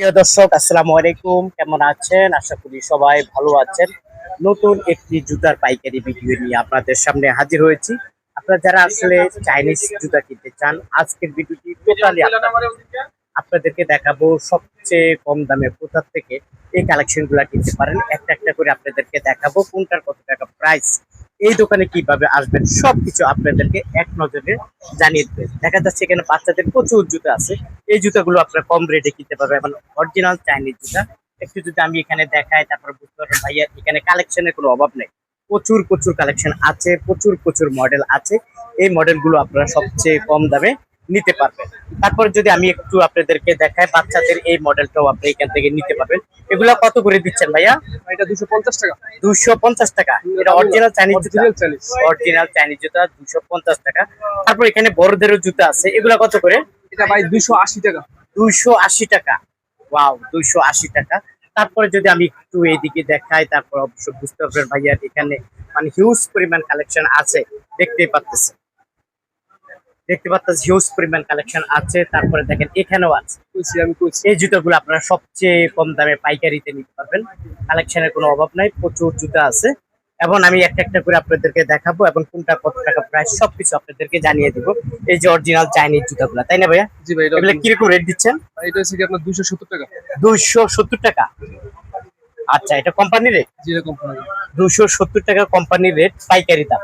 প্রিয় দর্শক, আসসালামু আলাইকুম। কেমন আছেন? আশা করি সবাই ভালো আছেন। নতুন একটি জুতার পাইকারি ভিডিও নিয়ে আপনাদের সামনে হাজির হয়েছি। আপনারা যারা আসলে চাইনিজ জুতা কিনতে চান, আজকের ভিডিওটি টোটালি আপনাদেরকে দেখাবো সবচেয়ে কম দামে কোথা থেকে এই কালেকশনগুলা কিনতে পারেন। একটা একটা করে আপনাদেরকে দেখাবো কোনটার কত টাকা প্রাইস এই দোকানে কীভাবে আসবেন, সবকিছু আপনাদেরকে এক নজরে জানিয়ে দেবে। দেখা যাচ্ছে এখানে বাচ্চাদের প্রচুর জুতা আছে। এই জুতাগুলো আপনারা কম রেটে কিনতে পারবেন। এবং অরিজিনাল চাইনিজ জুতা। একটু যদি আমি এখানে দেখাই, তারপর বুঝতে পারবেন, ভাইয়া, এখানে কালেকশনের কোনো অভাব নেই। প্রচুর প্রচুর কালেকশন আছে, প্রচুর প্রচুর মডেল আছে। এই মডেলগুলো আপনারা সবচেয়ে কম দামে নিতে পারবেন। তারপর যদি আমি একটু আপনাদেরকে দেখাই বাচ্চাদের এই মডেলটাও আপনি এখান থেকে নিতে পারবেন। এগুলো কত করে দিচ্ছেন ভাইয়া? এটা দুশো পঞ্চাশ টাকা। দুশো পঞ্চাশ টাকা। এটা অরিজিনাল চাইনিজ জুতা। অরিজিনাল চাইনিজ জুতা দুশো পঞ্চাশ টাকা। তারপর এখানে বড়দেরও জুতা আছে। এগুলা কত করে? এটা ভাই দুশো আশি টাকা। দুইশো আশি টাকা। ওয়াও দুইশো আশি টাকা। তারপরে যদি আমি একটু এইদিকে দেখাই তারপর অবশ্য বুঝতে পারবেন ভাইয়া এখানে মানে হিউজ পরিমাণ কালেকশন আছে। দেখতেই পাচ্ছেন। দেখতে পাচ্ছেন হিউজ পরিমাণ কালেকশন আছে। তারপরে দেখেন এখানেও আছে। এই জুতাগুলো আপনারা সবচেয়ে কম দামে পাইকারিতে নিতে পারবেন। কালেকশনের কোনো অভাব নাই প্রচুর জুতা আছে। এবং আমি একটা একটা করে আপনাদেরকে দেখাবো এবং কোনটা কত টাকা প্রাইস সবকিছু আপনাদেরকে জানিয়ে দিব। এই যে অরিজিনাল চাইনিজ জুতাগুলো তাই না ভাইয়া? জি ভাই এগুলো কীরকম রেট দিচ্ছেন? এটা হচ্ছে কি আপনার দুশো সত্তর টাকা। দুইশো সত্তর টাকা? আচ্ছা এটা কোম্পানির রেট জি কোম্পানি দুশো সত্তর টাকা কোম্পানির রেট পাইকারি দাম।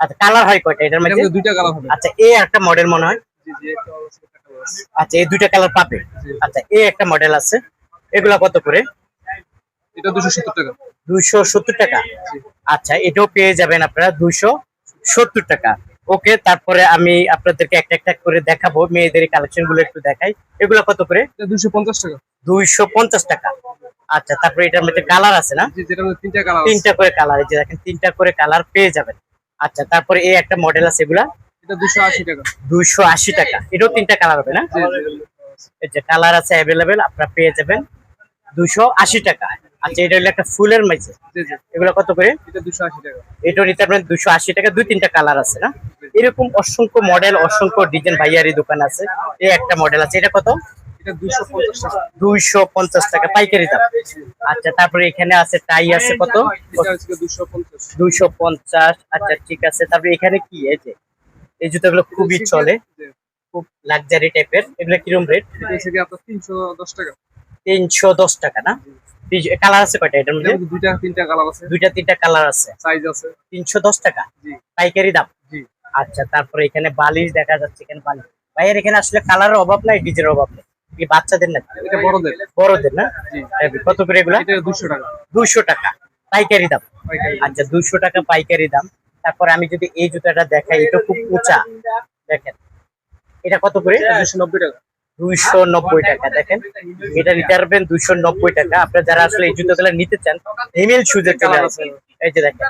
আচ্ছা কালার হয় কয়টা? এটার মধ্যে? দুইটা কালার হবে। আচ্ছা এ একটা মডেল মনে হয়। আচ্ছা এই দুইটা কালার পাবে? আচ্ছা এ একটা মডেল আছে। এগুলা কত করে? এটা দুশো সত্তর টাকা। দুইশো সত্তর টাকা? আচ্ছা এটাও পেয়ে যাবেন আপনারা দুইশো সত্তর টাকা। ওকে তারপরে আমি আপনাদেরকে একটা একটা করে দেখাবো মেয়েদের কালেকশনগুলো একটু দেখাই। এগুলো কত করে? দুশো পঞ্চাশ টাকা। দুইশো পঞ্চাশ টাকা। আচ্ছা তারপরে এটার মধ্যে কালার আছে না? তিনটা করে কালার এই যে দেখেন তিনটা করে কালার পেয়ে যাবেন। আচ্ছা তারপরে এই একটা মডেল আছে এগুলা। এটা আশি টাকা। দুইশো আশি টাকা। এটাও তিনটা কালার হবে না? এই যে কালার আছে অ্যাভেলেবেল আপনারা পেয়ে যাবেন দুইশো আশি টাকা। আচ্ছা এটা হলো একটা ফুলের মাঝে এগুলো কত করে? এটা দুশো আশি টাকা। এটা নিতে আপনার টাকা। দুই তিনটা কালার আছে না? এরকম অসংখ্য মডেল অসংখ্য ডিজাইন ভাইয়ারি দোকান আছে। এই একটা মডেল আছে। এটা কত? দুইশো পঞ্চাশ টাকা। পাইকারি দাম। আচ্ছা তারপরে এখানে আছে টাই আছে কত? দুইশো পঞ্চাশ। আচ্ছা ঠিক আছে। তারপরে এখানে কি এই যে? এই জুতোগুলো খুবই চলে। খুব লাক্সারি টাইপের এগুলো কিরম রেট তিনশো দশ টাকা। তিনশো দশ টাকা না? কালার আছে কয়টা এটার মধ্যে? দুইটা তিনটা কালার আছে। দুইটা তিনটা কালার আছে। সাইজ আছে। তিনশো দশ টাকা? পাইকারি দাম? আচ্ছা তারপরে এখানে বালিশ দেখা যাচ্ছে এখানে বালিশ। ভাইয়ের এখানে আসলে কালারের অভাব নাই ডিজের অভাব নেই? বাচ্চাদের না এটা বড়দের। বড়দের না? কত করে এগুলা? দুশো টাকা। দুইশো টাকা। পাইকারি দাম। আচ্ছা দুইশো টাকা পাইকারি দাম। তারপরে আমি যদি এই জুতাটা দেখাই এটা খুব উঁচা। দেখেন। এটা কত করে? দুশো নব্বই টাকা। দুইশো নব্বই টাকা। দেখেন এটা নিতে পারবেন দুইশো নব্বই টাকা। আপনারা যারা আসলে এই জুতোগুলো নিতে চান হিমেল সুজে চলে আসবেন এই যে দেখেন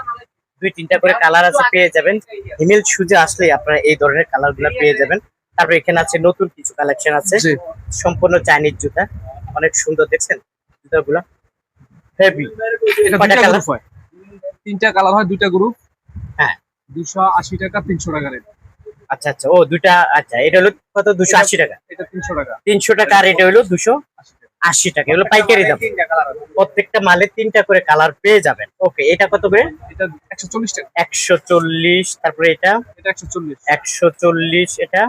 দুই তিনটা করে কালার আছে পেয়ে যাবেন। হিমেল সুজে আসলে আপনারা এই ধরনের কালারগুলো পেয়ে যাবেন। তারপরে এখানে আছে নতুন কিছু কালেকশন আছে। সম্পূর্ণ চাইনিজ জুতা। অনেক সুন্দর দেখছেন? জুতাগুলো হেভি হয়। তিনটা কালার হয় দুইটা গ্রুপ হ্যাঁ। দুশো আশি টাকা তিনশো টাকা রেট। আচ্ছা আচ্ছা। ও দুটা আচ্ছা এটা হলো কত? দুশো আশি টাকা। এটা তিনশো টাকা। তিনশো টাকা আর এটা হলো দুশো আশি টাকা। এগুলো পাইকারি দাম। প্রত্যেকটা মালে তিনটা করে কালার পেয়ে যাবেন। ওকে এটা কত করে? এটা একশো চল্লিশ টাকা। একশো চল্লিশ তারপরে এটা? এটা একশো চল্লিশ। একশো চল্লিশ এটা?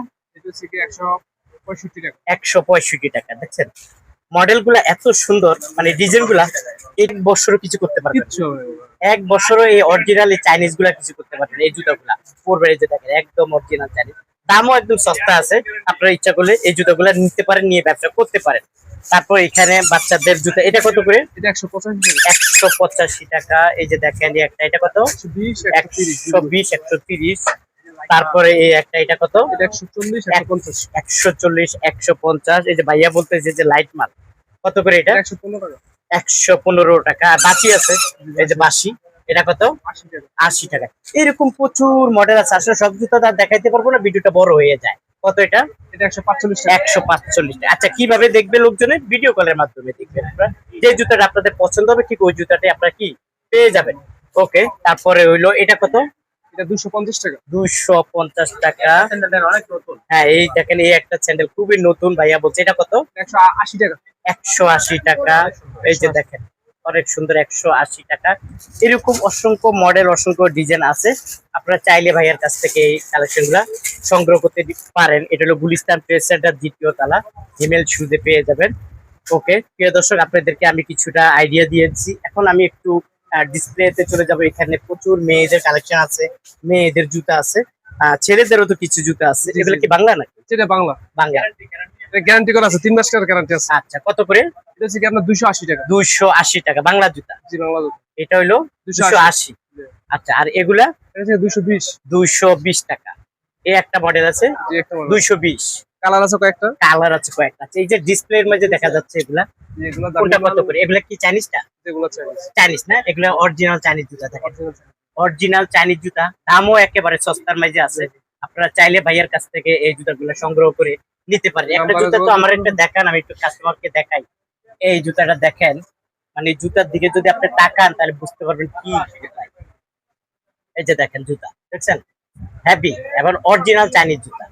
একশো পঁয়ষট্টি টাকা। দেখছেন? এত সুন্দর মানে এক বছরও কিছু করতে। এক বছরও এই অরিজিনাল এই চাইনিজগুলা কিছু করতে পারবেন এই জুতাগুলা। পরবেন এই যে দেখেন একদম অরিজিনাল চাইনিজ দামও একদম সস্তা আছে আপনারা ইচ্ছা করলে এই জুতাগুলা নিতে পারেন নিয়ে ব্যবসা করতে পারেন। তারপর এখানে বাচ্চাদের জুতা এটা কত করে? একশো পঁচাশি একশো পঁচাশি টাকা এই যে দেখেন একটা এটা কত? একশো বিশ একশো তিরিশ। তারপরে এই একটা এটা কত? এটা একশো চল্লিশ একশো পঞ্চাশ। এই যে ভাইয়া বলতেছে যে লাইট মাল। কত করে এটা? একশো পনেরো টাকা। একশো পনেরো টাকা। আর বাসি আছে। এই যে বাসি। এটা কত? আশি টাকা। এরকম প্রচুর মডেল আছে। আসলে সব জুতো তার দেখাইতে পারব না ভিডিওটা বড় হয়ে যায়। কত এটা? এটা একশো পাঁচচল্লিশ একশো পাঁচচল্লিশ আচ্ছা কীভাবে দেখবে লোকজনের ভিডিও কলের মাধ্যমে দেখবেন আপনারা। যে জুতাটা আপনাদের পছন্দ হবে ঠিক ওই জুতাটাই আপনারা কি? পেয়ে যাবেন। ওকে তারপরে হইল এটা কত? এটা টাকা। দুশো পঞ্চাশ টাকা। অনেক নতুন। হ্যাঁ এই দেখেন এই একটা স্যান্ডেল খুবই নতুন ভাইয়া বলছে। এটা কত? একশো আশি টাকা। একশো আশি টাকা। এই যে দেখেন অনেক সুন্দর একশো আশি টাকা। এরকম অসংখ্য মডেল অসংখ্য ডিজাইন আছে। আপনারা চাইলে ভাইয়ের কাছ থেকে এই কালেকশনগুলা সংগ্রহ করতে পারেন। এটা হলো গুলিস্তান প্রেস সেন্টার দ্বিতীয় তালা। হিমেল শুজে পেয়ে যাবেন। ওকে প্রিয় দর্শক আপনাদেরকে আমি কিছুটা আইডিয়া দিয়েছি। এখন আমি একটু ডিসপ্লেতে চলে যাব এখানে প্রচুর মেয়েদের কালেকশন আছে মেয়েদের জুতা আছে ছেলেদেরও তো কিছু জুতা আছে। এগুলো কি বাংলা নাকি? যেটা বাংলা। বাংলা। গ্যারান্টি করা আছে তিন মাস গ্যারান্টি আছে। আচ্ছা কত করে? এটা হচ্ছে কি আপনার দুইশো আশি টাকা। দুইশো আশি টাকা বাংলা জুতা। জি বাংলা জুতো। এটা দুইশো দুশো আশি। আচ্ছা আর এগুলা? দুইশো বিশ। দুইশো বিশ টাকা। এই একটা মডেল আছে দুইশো বিশ। কালার আছে কয়েকটা? কালার আছে কয়েকটা এই যে ডিসপ্লের মধ্যে দেখা যাচ্ছে এগুলা এগুলো কোনটা কত করে? এগুলা কি চাইনিজটা যেগুলো চাইনিজ চাইনিজ না? এগুলা অরিজিনাল চাইনিজ জুতা থাকে অরিজিনাল চাইনিজ জুতা দামও একেবারে সস্তার মাঝে আছে। আপনারা চাইলে ভাইয়ার কাছ থেকে এই জুতাগুলো সংগ্রহ করে নিতে পারেন। একটা জুতা তো আমার। একটা দেখান আমি একটু কাস্টমারকে দেখাই। এই জুতাটা দেখেন মানে জুতার দিকে যদি আপনি তাকান তাহলে বুঝতে পারবেন কি। এই যে দেখেন জুতা দেখছেন? হ্যাভি এবং অরিজিনাল চাইনিজ জুতা।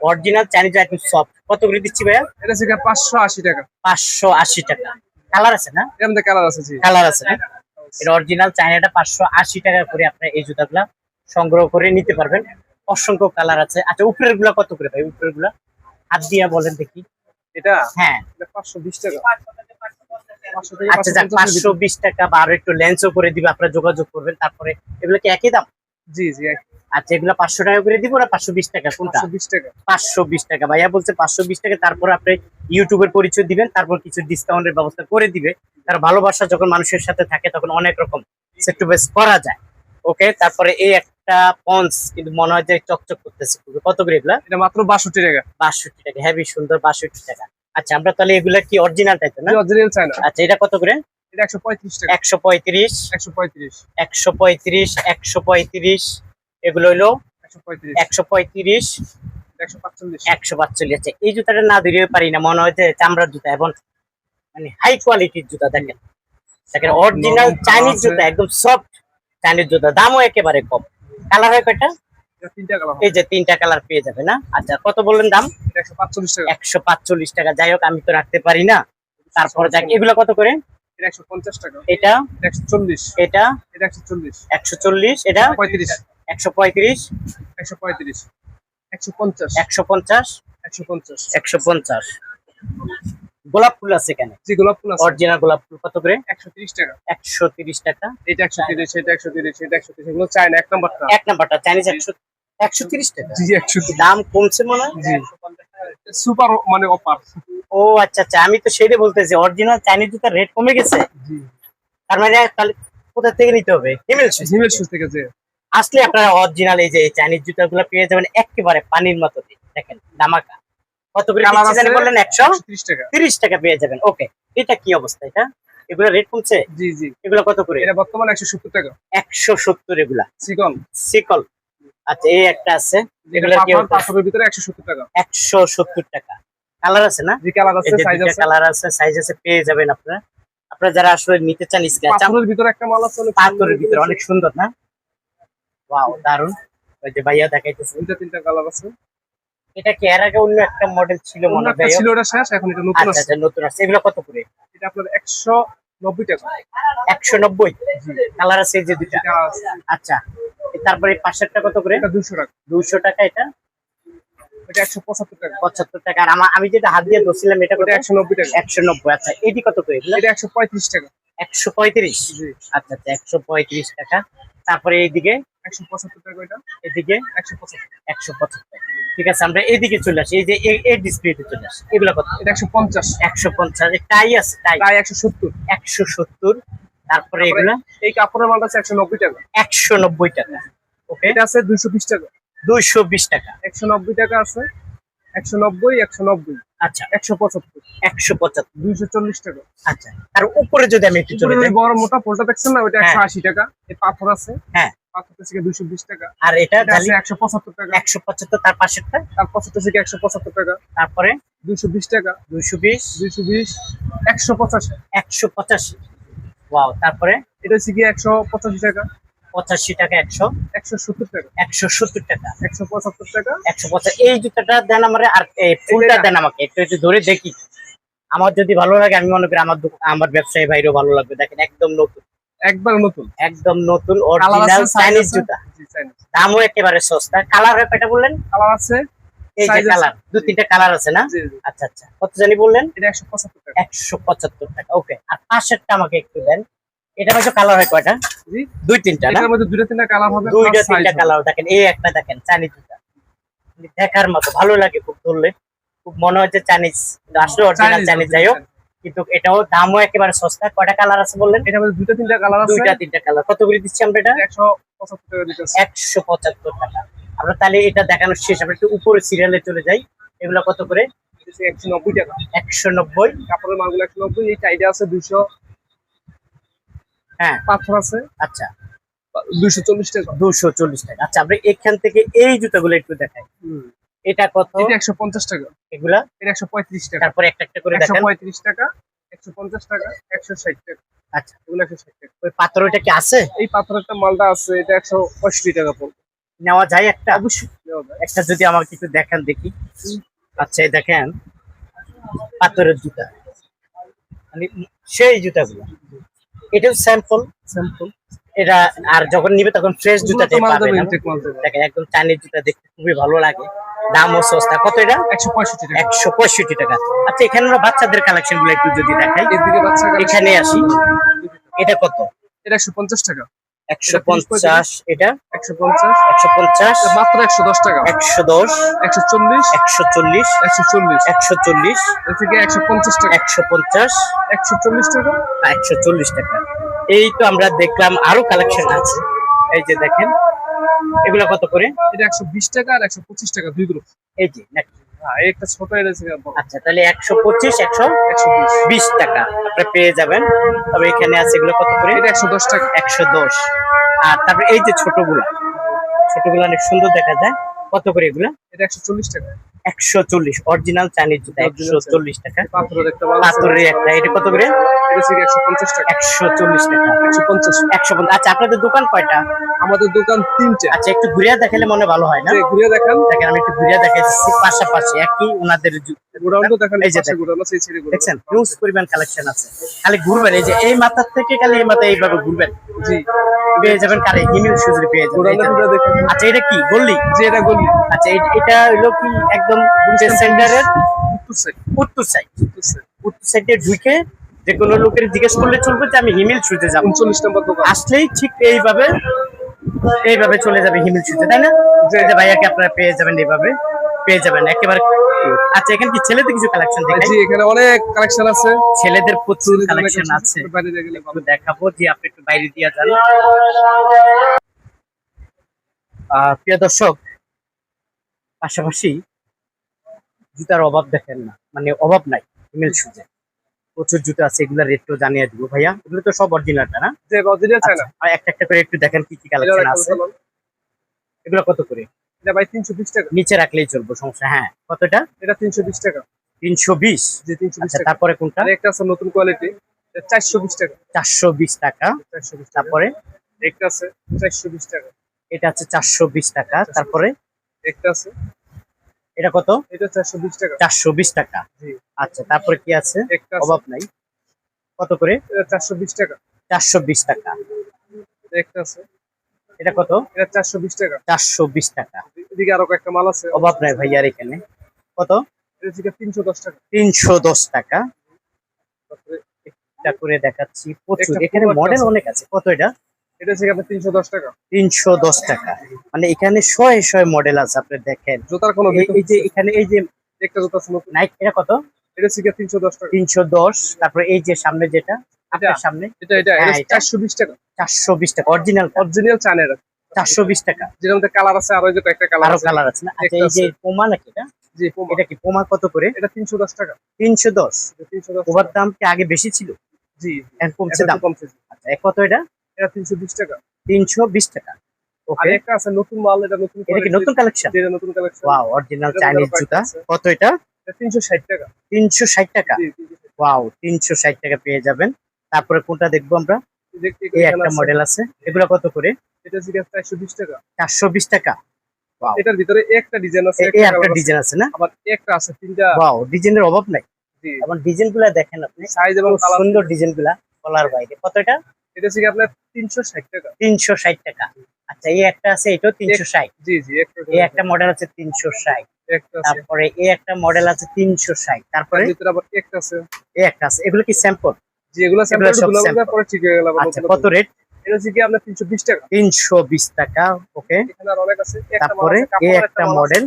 অরিজিনাল চাইনিজ একদম সফট কত করে দিচ্ছি ভাইয়া? এটা হচ্ছে পাঁচশো আশি টাকা। পাঁচশো আশি টাকা। কালার আছে না? এর মধ্যে কালার আছে জি। কালার আছে না? এটা অরিজিনাল চাইনাটা পাঁচশো আশি টাকা করে আপনার এই জুতাগুলা সংগ্রহ করে নিতে পারবেন। অসংখ্য কালার আছে। আচ্ছা উপরেরগুলা কত করে ভাই? উপরেরগুলা হাত দিয়া বলেন দেখি। এটা? হ্যাঁ। পাঁচশো বিশ টাকা। আচ্ছা যাক পাঁচশো পাঁচশো বিশ টাকা বা আরও একটু লেন্সও করে দিবে আপনারা যোগাযোগ করবেন। তারপরে এগুলো কি একই দাম? জি জি আচ্ছা এগুলো পাঁচশো টাকা করে দিব না পাঁচশো বিশ টাকা? কোনটা? পাঁচশো বিশ টাকা। পাঁচশো বিশ টাকা। ভাইয়া বলছে পাঁচশো বিশ টাকা তারপর আপনি ইউটিউবের পরিচয় দিবেন তারপর কিছু ডিসকাউন্টের ব্যবস্থা করে দিবে। তার ভালোবাসা যখন মানুষের সাথে থাকে তখন অনেক রকম করা যায়। ওকে তারপরে এই একটা পন্স কিন্তু মনে হয় যে চকচক করতেছে কত করে এগুলা? এটা মাত্র বাষট্টি টাকা। বাষট্টি টাকা। হেভি সুন্দর বাষট্টি টাকা। আচ্ছা আমরা তাহলে এগুলা কি অরিজিনাল টাইপ না? Original China? আচ্ছা এটা কত করে? এটা একশো পঁয়ত্রিশ টাকা। একশো পঁয়ত্রিশ একশো পঁয়ত্রিশ। একশো পঁয়ত্রিশ একশো পঁয়ত্রিশ এগুলো হলো একশো পঁয়ত্রিশ। একশো পঁয়ত্রিশ একশো পাঁচচল্লিশ। একশো পাঁচচল্লিশ। আছে এই জুতাটা না ধরে পারি না মনে হয় যে চামড়ার জুতা এবং মানে হাই কোয়ালিটির জুতা দেখেন। দেখেন অরিজিনাল চাইনিজ। জুতা একদম সফট চাইনিজ জুতা দামও একেবারে কম। কালার হয় কয়টা? কালার এই যে তিনটা কালার পেয়ে যাবে না? আচ্ছা কত বললেন দাম? একশো পাঁচচল্লিশ টাকা। যাই হোক আমি তো রাখতে পারি না। তারপর যাক এগুলো কত করে? এটা একশো পঞ্চাশ টাকা। এটা? এটা একশো চল্লিশ। এটা? এটা একশো চল্লিশ। একশো চল্লিশ। এটা? পঁয়ত্রিশ। একশো পঁয়ত্রিশ। একশো পঁয়ত্রিশ। একশো পঞ্চাশ। একশো পঞ্চাশ। একশো পঞ্চাশ। একশো পঞ্চাশ। গোলাপ ফুল আছে এখানে? জি গোলাপ ফুল আছে। অরিজিনাল গোলাপ ফুল কত করে? একশো তিরিশ টাকা। একশো তিরিশ টাকা। এটা একশো তিরিশ এটা একশো তিরিশ এটা একশো তিরিশ। এগুলো চায় না এক নম্বরটা। এক নাম্বারটা চাইনিজ একশো একশো তিরিশ টাকা? জি দাম কমছে মনে হয়? জি। সুপার মানে অফার। ও আচ্ছা আচ্ছা আমি তো সেটাই বলতেছি অরিজিনাল চাইনিজ জুতার রেট কমে গেছে? জি। তার মানে তাহলে কোথা থেকে নিতে হবে? হিমেল shoes হিমেল শুজ থেকে যে আসলে আপনারা অরিজিনাল এই যে চাইনিজ জুতাগুলো পেয়ে যাবেন একেবারে পানির মতো দেখেন দামাকা কত করে জানি বললেন? একশো তিরিশ টাকা। তিরিশ টাকা পেয়ে যাবেন। ওকে এটা কি অবস্থা এটা? এগুলো রেট কমছে? জি জি। এগুলো কত করে? এটা বর্তমানে একশো সত্তর টাকা। একশো সত্তর এগুলা। সিকন সিকল আচ্ছা এই একটা আছে। কি পাথরের ভিতরে একশো সত্তর টাকা। একশো সত্তর টাকা। কালার আছে না? কালার আছে সাইজ আছে। কালার আছে সাইজ আছে পেয়ে যাবেন আপনারা। আপনারা যারা আসলে নিতে চান স্ক্র্যাচ পাথরের ভিতরে একটা মাল আছে পাথরের ভিতরে অনেক সুন্দর না? ওয়াও দারুণ ওই যে ভাইয়া দেখাইতেছে। দুইটা তিনটা কালার আছে। এটা কি এর আগে অন্য একটা মডেল ছিল মনে হয় ছিল ওটা শেষ এখন এটা নতুন আচ্ছা আছে আচ্ছা নতুন আছে এগুলো কত করে? এটা আপনার একশো নব্বই টাকা। একশো নব্বই? কালার আছে এই যে আছে। আচ্ছা তারপরে পাশেরটা কত করে? এটা দুশো টাকা। দুইশো টাকা এটা? এটা একশো পঁচাত্তর টাকা। পঁচাত্তর টাকা। আর আমি যেটা হাত দিয়ে ধরছিলাম এটা কত? এটা একশো নব্বই টাকা। একশো নব্বই। আচ্ছা এটি কত করে? এটা একশো পঁয়ত্রিশ টাকা। একশো পঁয়ত্রিশ? জি। আচ্ছা আচ্ছা একশো পঁয়ত্রিশ টাকা। তারপরে এইদিকে? একশো পঁচাত্তর টাকা এটা। এদিকে? ঠিক আছে আমরা এইদিকে চলে আসি। এই যে এই- এই ডিসপ্লেতে চলে আসি। এগুলো কত? এটা একশো পঞ্চাশ। একশো পঞ্চাশ। টাই আছে টাই তারপরে এগুলো? এই কাপড়ের মালটা আছে একশো নব্বই টাকা। একশো নব্বই টাকা। ওকে এটা আছে দুইশো বিশ টাকা। দুইশো বিশ টাকা। একশো নব্বই টাকা আছে। একশো নব্বই একশো নব্বই। আচ্ছা। একশো পঁচাত্তর। একশো পঁচাত্তর। দুইশো চল্লিশ টাকা। আচ্ছা। আর উপরে যদি আমি একটু চলে যাই। বড় মোটা পোলটা দেখছেন না? ওইটা হ্যাঁ। একশো আশি টাকা। এই পাথর আছে। হ্যাঁ। পাথরটা থেকে দুইশো বিশ টাকা। আর এটা একশো পঁচাত্তর টাকা। একশো পঁচাত্তর তার পাশেরটা? তার পঁচাত্তর থেকে একশো পঁচাত্তর টাকা। তারপরে? দুইশো বিশ টাকা। দুইশো বিশ। দুইশো বিশ। একশো পঁচাশি। একশো পঁচাশি। ওয়াও তারপরে? এটা হচ্ছে কি একশো পঁচাশি টাকা। পঁচাশি টাকা একশো। একশো সত্তর টাকা। একশো সত্তর টাকা। একশো পঁচাত্তর টাকা? একশো পঁচাশ। এই জুতাটা দেন আমার আর এই ফুলটা দেন আমাকে। একটু একটু ধরে দেখি। আমার যদি ভালো লাগে আমি মনে করি আমার আমার ব্যবসায়ী ভাইরও ভালো লাগবে। দেখেন একদম নতুন। একবার নতুন। একদম নতুন অরিজিনাল চাইনিজ জুতা। দামও একেবারে সস্তা। কালার হয় কয়টা বললেন? কালার আছে? এই যে কালার দু তিনটা কালার আছে না? আচ্ছা আচ্ছা। কত জানি বললেন? এটা একশো পঁচাত্তর টাকা। একশো পঁচাত্তর টাকা। ওকে। আর পাশেরটা আমাকে একটু দেন। এটা হয়তো কালার হয় কয়টা? দুই তিনটা না? এটার মধ্যে দুইটা তিনটা কালার হবে দুইটা তিনটা কালার দেখেন এই একটা দেখেন চাইনিজ জুতা মানে দেখার মতো ভালো লাগে খুব ধরলে। খুব মনে হচ্ছে চাইনিজ আসলে অরিজিনাল চাইনিজ যাই হোক। কিন্তু এটাও দামও একেবারে সস্তা। কয়টা কালার আছে বললেন? এটার মধ্যে দুইটা তিনটা কালার আছে। দুইটা তিনটা কালার কত করে দিচ্ছি আমরা এটা? একশো পঁচাত্তর টাকা দিতেছে একশো পঁচাত্তর টাকা। আমরা তাহলে এটা দেখানোর শেষ। আমরা একটু উপরে সিরিয়ালে চলে যাই। এগুলো কত করে? একশো নব্বই টাকা। একশো নব্বই। কাপড়ের মালগুলো একশো নব্বই এই টাইডে আছে দুইশো। হ্যাঁ। পাথর আছে। আচ্ছা। দুইশো চল্লিশ টাকা। দুশো চল্লিশ টাকা। আচ্ছা আমরা এখান থেকে এই জুতাগুলো একটু দেখাই। এটা কত? এটা একশো পঞ্চাশ টাকা। এগুলা? এটা একশো পঁয়ত্রিশ টাকা। তারপরে একটা একটা করে একশো দেখেন পঁয়ত্রিশ টাকা একশো পঞ্চাশ টাকা একশো ষাট টাকা। আচ্ছা। এগুলো একশো ষাট টাকা। ওই পাথর ওইটা কি আছে? এই পাথরেরটা মালটা আছে এটা একশো পঁয়ষট্টি টাকা পড়বে। নেওয়া যায় একটা? অবশ্যই একটা যদি আমাকে কিছু দেখান দেখি। আচ্ছা এই দেখেন। পাথরের জুতা। মানে সেই জুতাগুলো। এটাও স্যাম্পল স্যাম্পল এটা আর যখন নিবে তখন ফ্রেশ জুতাটাই মাল পাবে দেবে না? ইনটেক মাল দেবে দেখেন একদম চাইনিজ জুতা দেখতে খুবই ভালো লাগে। দামও সস্তা। কত এটা? একশো পঁয়ষট্টি টাকা। একশো পঁয়ষট্টি টাকা। আচ্ছা এখানে আমরা বাচ্চাদের কালেকশনগুলো একটু যদি দেখাই। এখানে আসি। এটা কত? এটা একশো পঞ্চাশ টাকা। একশো পঞ্চাশ এটা? একশো পঞ্চাশ। একশো পঞ্চাশ। মাত্র একশো দশ টাকা। একশো দশ। একশো চল্লিশ। একশো চল্লিশ। একশো চল্লিশ। একশো চল্লিশ। থেকে একশো পঞ্চাশ টাকা। একশো পঞ্চাশ। একশো চল্লিশ টাকা? একশো চল্লিশ টাকা। এই তো আমরা দেখলাম আরও কালেকশন আছে। এই যে দেখেন এগুলো কত করে? এটা একশো বিশ টাকা আর একশো পঁচিশ টাকা দুই গ্রুপ। এই যে নাকি? হ্যাঁ একটা ছোট এটা আচ্ছা তাহলে একশো পঁচিশ একশো একশো বিশ। বিশ টাকা আপনি পেয়ে যাবেন। তবে এখানে আছে এগুলো কত করে? এটা একশো দশ টাকা। একশো দশ। আর তারপরে এই যে ছোটগুলো ছোটগুলো অনেক সুন্দর দেখা যায়। কত করে এগুলো? এটা একশো চল্লিশ টাকা। একশো চল্লিশ অরিজিনাল চাইনিজ জুতা একশো চল্লিশ টাকা। পাথরের একটা মাল আছে। পাথরের একটা এটা কত করে? একশো পঞ্চাশ টাকা। একশো চল্লিশ টাকা। একশো পঞ্চাশ। একশো পঞ্চাশ। আচ্ছা আপনাদের দোকান কয়টা? আমাদের দোকান তিনটে। আচ্ছা একটু ঘুরিয়ে দেখালে মনে ভালো হয় না? যে ঘুরে দেখান। দেখেন আমি একটু ঘুরিয়ে দেখাচ্ছি পাশাপাশি একই ওনাদের দেখছেন হিউজ পরিমাণ কালেকশন আছে। খালি ঘুরবেন এই যে এই মাথার থেকে খালি এই মাথায় এইভাবে ঘুরবেন। জি। পেয়ে যাবেন কারে হিমিল সুজুরি পেয়ে যাবেন আচ্ছা এটা কি? গল্লি যে এটা গলি। আচ্ছা এটা হলো কি একদম সেন্টারের উত্তর সাইড উত্তর সাইড ঢুকে যে কোনো লোকের জিজ্ঞেস করলে চলবে যে আমি হিমিল সুজে যাব। উনচল্লিশ নম্বর দোকান। আসলেই ঠিক এইভাবে এইভাবে চলে যাবে হিমিল সুজে তাই না? যে ভাইয়াকে আপনারা পেয়ে যাবেন এইভাবে পেয়ে যাবেন। একেবারে আচ্ছা এখানে কি ছেলেদের কিছু কালেকশন দেখাই? এখানে অনেক কালেকশন আছে। ছেলেদের প্রচুর কালেকশন আছে। দেখাবো যে আপনি একটু বাইরে দিয়ে যান। প্রিয় দর্শক পাশাপাশি জুতার অভাব দেখেন না। মানে অভাব নাই ইমেল সুজে প্রচুর জুতো আছে এগুলা রেটও জানিয়ে দিব ভাইয়া। এগুলো তো সব অরিজিনালটা না? আচ্ছা, আর একটা একটা করে একটু দেখেন কি কি কালেকশন আছে। এগুলো কত করে? এটা ভাই তিনশো বিশ টাকা। নিচে রাখলেই চলবে সমস্যা হ্যাঁ। কতটা? এটা তিনশো বিশ টাকা। তিনশো বিশ? যে তিনশো বিশ আচ্ছা টাকা। তারপরে কোনটা? আর একটা আছে নতুন কোয়ালিটি চারশো বিশ টাকা। চারশো বিশ টাকা। চারশো বিশ টাকা। তারপরে? একটা আছে চারশো বিশ টাকা। এটা আছে চারশো বিশ টাকা। তারপরে? একটা আছে এটা কত? এটা চারশো বিশ টাকা। চারশো বিশ টাকা। জি। আচ্ছা তারপরে কি আছে? একটা অভাব নাই। কত করে? এটা চারশো বিশ টাকা। চারশো বিশ টাকা। একটা আছে। এটা কত? এটা চারশো বিশ টাকা। চারশো বিশ টাকা। এদিকে আরও কয়েকটা মাল আছে। অভাব নাই ভাইয়ার এখানে। কত? এটা থেকে তিনশো দশ টাকা। তিনশো দশ টাকা। তারপরে এটা করে দেখাচ্ছি প্রচুর। এখানে মডেল অনেক আছে। কত এটা? এটা থেকে আপনার তিনশো দশ টাকা। তিনশো দশ টাকা। মানে এখানে শয়ে শয়ে মডেল আছে আপনি দেখেন। জুতার কোনো এই- যে এখানে এই যে একটা জুতা আছে নাইক এটা কত? এটা তিনশো দশ টাকা। তিনশো দশ তারপরে এই যে সামনে যেটা আপনার সামনে। এটা এটা হ্যাঁ, চারশো বিশ টাকা। চারশো বিশ টাকা অরিজিনাল অরিজিনাল চানের চারশো বিশ টাকা। যেটার মধ্যে কালার আছে আরও কয়েকটা কালার আছে। কালার আছে না? আচ্ছা এই যে পোমা নাকি এটা? জি Puma। এটা কি পোমা কত করে? এটা তিনশো দশ টাকা। তিনশো দশ। তিনশো দশ ওভার দাম কি আগে বেশি ছিল? জি কমছে দাম? একটু কমছে। আচ্ছা কত এটা? এটা তিনশো বিশ টাকা। তিনশো বিশ টাকা। আর ওকে একটা আছে নতুন মাল এটা নতুন এটা কি নতুন কালেকশন এটা নতুন কালেকশন ওয়াও অরিজিনাল চাইনিজ জুতা। কত এটা? এটা তিনশো ষাট টাকা। তিনশো ষাট টাকা? জি 360 তিনশো ষাট টাকা পেয়ে যাবেন। তারপরে কোনটা দেখব আমরা? এই একটা মডেল আছে। এগুলো কত করে? এটা চারশো বিশ টাকা। চারশো বিশ টাকা। Wow. এটার ভিতরে একটা ডিজাইন আছে এই একটা। ডিজাইন আছে। না? আবার একটা আছে তিনটা। ওয়াও ডিজাইনের অভাব নাই। এবং ডিজাইনগুলা দেখেন আপনি সাইজ এবং সুন্দর ডিজাইনগুলা কলার বাইরে কতটা এটা? হচ্ছে কি আপনার তিনশো ষাট টাকা। তিনশো ষাট টাকা। আচ্ছা এই একটা আছে এটাও তিনশো ষাট। জি এই একটা মডেল আছে তিনশো ষাট। তারপরে এই একটা মডেল আছে তিনশো ষাট। তারপরে? একটা আছে। এই একটা আছে। এগুলো কি স্যাম্পল জি এগুলো স্যাম্পল পরে ঠিক হয়ে গেল আচ্ছা কত রেট এটা হচ্ছে কি আপনার তিনশো বিশ টাকা। তিনশো বিশ টাকা ওকে এখানে অনেক আছে। তারপরে এই একটা মডেল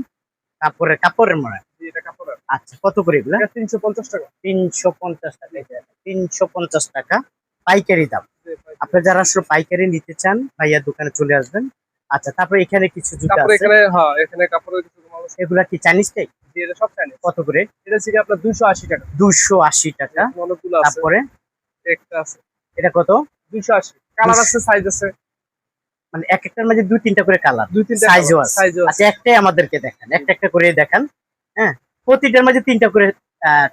কাপড়ের কাপড়ের মডেল জি, এটা কাপড়ের। আচ্ছা কত করে এগুলা? এটা টাকা। তিনশো পঞ্চাশ টাকা তিনশো পঞ্চাশ টাকা। পাইকারি দাম। জি, ভাই। আপনি যারা আসলে পাইকারি নিতে চান ভাইয়ার দোকানে চলে আসবেন। আচ্ছা তারপরে এখানে কিছু জুতা তারপরে আছে? এখানে হ্যাঁ এখানে কাপড়ের কিছু মাল আছে। এগুলা কি চাইনিজ টাই এটা সব চাইনিজ কত করে? এটা হচ্ছে আপনার দুইশো আশি টাকা। দুশো আশি টাকা। অনেকগুলো আছে। তারপরে? একটা আছে। এটা কত? দুইশো আশি। কালার আছে সাইজ আছে। মানে এক একটার মাঝে দুই তিনটা করে কালার। দুই তিনটা সাইজও আছে সাইজও আছে আচ্ছা একটাই আমাদেরকে দেখান। একটা একটা করে দেখান। হ্যাঁ প্রতিটার মাঝে তিনটা করে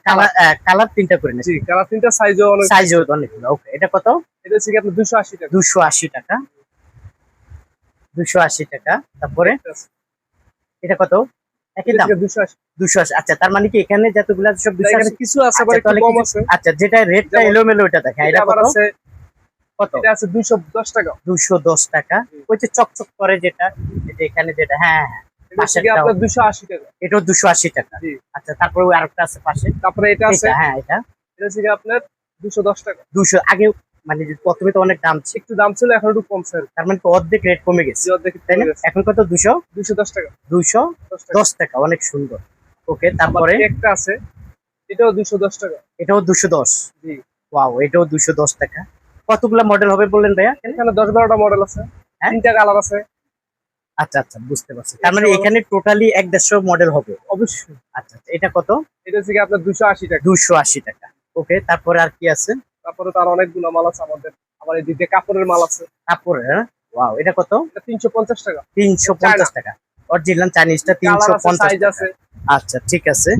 কালার কালার তিনটা করে জি কালার তিনটা সাইজও অনেক সাইজও অনেকগুলো ওকে এটা কত? এটা হচ্ছে আপনার দুইশো আশি টাকা। দুশো আশি টাকা। দুশো আশি টাকা। তারপরে? এটা কত? একই দাম? দুশো আশি। দুশো আচ্ছা তার মানে কি এখানে যতগুলো সব দুশো আশি? কিছু আছে আচ্ছা, আচ্ছা যেটা রেটটা এলোমেলো ওটা দেখা এটা এটা কত? কত? এটা আছে দুইশো দশ টাকা। দুশো দশ টাকা। ওই যে চকচক করে যেটা যেটা এখানে যেটা হ্যাঁ হ্যাঁ। আপনার টাকা। এটাও আচ্ছা তারপরে ওই আরেকটা আছে পাশে। তারপরে এটা আছে? হ্যাঁ এটা। এটা আপনার দুশো দশ টাকা। দুশো আগে মানে প্রথমে তো অনেক দাম ছিল। একটু দাম ছিল এখন একটু তার মানে অর্ধেক রেট কমে গেছে। অর্ধেক তাই না? এখন কত? দুশো? দুইশো দশ টাকা। অনেক সুন্দর। ওকে তারপরে? একটা আছে এটাও দুইশো দশ টাকা। এটাও জি। ওয়াও এটাও দুশো দশ টাকা। কতগুলা মডেল হবে বললেন ভাইয়া? এখানে দশ বারোটা মডেল আছে। হ্যাঁ? তিনটা কালার আছে। আচ্ছা আচ্ছা বুঝতে পারছি। তার মানে এখানে টোটালি এক দেড়শো মডেল হবে। অবশ্যই। আচ্ছা আচ্ছা এটা কত? এটা হচ্ছে আপনার দুশো আশি টাকা। দুশো আশি টাকা। ওকে তারপরে আর কি আছে? তারপরে তার অনেকগুলো মাল আছে আমাদের। আমার এই দিকে কাপড়ের মাল আছে। কাপড়ের ওয়াও এটা কত? এটা তিনশো পঞ্চাশ টাকা। তিনশো পঞ্চাশ টাকা। অরিজিনাল চাইনিজটা তিনশো পঞ্চাশ আছে আচ্ছা ঠিক আছে।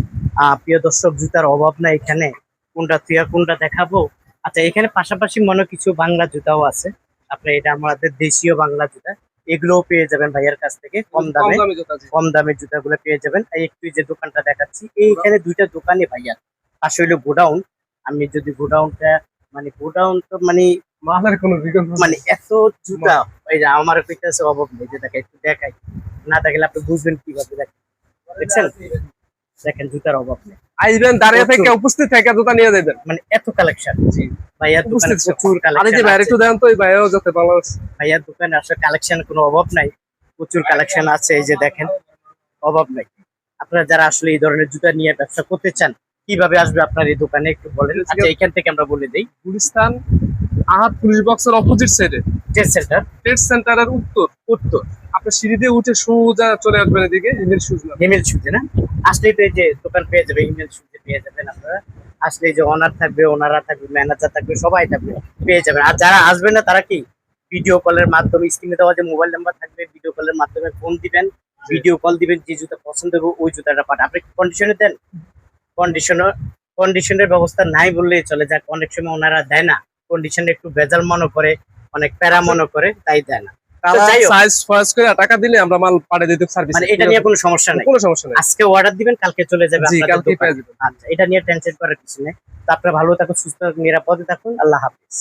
প্রিয় দর্শক জুতার অভাব না এখানে। কোনটা তুই আর কোনটা দেখাবো? আচ্ছা এখানে পাশাপাশি মনে কিছু বাংলা জুতাও আছে। আপনার এটা আমাদের দেশীয় বাংলা জুতা। এগুলোও পেয়ে যাবেন ভাইয়ার কাছ থেকে কম দামে। কম দামের জুতাগুলো পেয়ে যাবেন। একটু যে দোকানটা দেখাচ্ছি এইখানে দুইটা দোকানে ভাইয়ার আসলে গোডাউন। আমি যদি গোডাউনটা মানে গোডাউন তো মানে মালের কোনো মানে এত জুতা এই যে আমার কইতেছে অভাব নেই যে দেখে একটু দেখাই। না দেখলে আপনি বুঝবেন কীভাবে দেখেন দেখছেন? দেখেন জুতার অভাব নেই। আইবেন দাঁড়িয়ে। থেকে উপস্থিত থেকে জুতা নিয়ে যাবেন মানে এত কালেকশন জি। ভাইয়ার দোকানে প্রচুর আর এই যে বাইরে একটু দেন তো এই যাতে ভাইয়ার দোকানে আসলে কালেকশন কোনো অভাব নাই। প্রচুর কালেকশন আছে এই যে দেখেন। অভাব নাই। আপনারা যারা আসলে এই ধরনের জুতা নিয়ে ব্যবসা করতে চান কীভাবে আসবে আপনার এই দোকানে একটু বলেন। আচ্ছা এখান থেকে আমরা বলে দিই। গুলিস্তান আহাত পুলিশ বক্সের অপোজিট সাইডে ট্রেড সেন্টার। ট্রেড সেন্টারের উত্তর। উত্তর। আপনি সিঁড়ি দিয়ে উঠে সোজা চলে আসবেন এদিকে ইমেল সুজ না ইমেল শুজে না? আসলেই তো এই যে দোকান পেয়ে যাবে ইমেল শুজে পেয়ে যাবেন আপনারা। আসলে যে ওনার থাকবে ওনারা থাকবে ম্যানেজার থাকবে সবাই থাকবে পেয়ে যাবেন। আর যারা আসবে না তারা কি? ভিডিও কলের মাধ্যমে স্ক্রিনে দেওয়া যে মোবাইল নাম্বার থাকবে ভিডিও কলের মাধ্যমে ফোন দিবেন ভিডিও কল দিবেন যে জুতা পছন্দ হবে ওই জুতাটা পাঠান। আপনি কন্ডিশনে দেন? কন্ডিশনার কন্ডিশনের ব্যবস্থা নাই বললেই চলে। যাক অনেক সময় ওনারা দেয় না। কন্ডিশন একটু ভেজাল মনে করে অনেক প্যারা মনে করে তাই দেয় না। টাকা দিলে আমরা মাল পাঠিয়ে দিতে সার্ভিস মানে এটা নিয়ে কোনো সমস্যা নেই। কোনো সমস্যা নেই। আজকে অর্ডার দিবেন কালকে চলে যাবে আচ্ছা এটা নিয়ে টেনশন করার কিছু নেই। তো আপনারা ভালো থাকুন সুস্থ নিরাপদে থাকুন। আল্লাহ হাফিজ।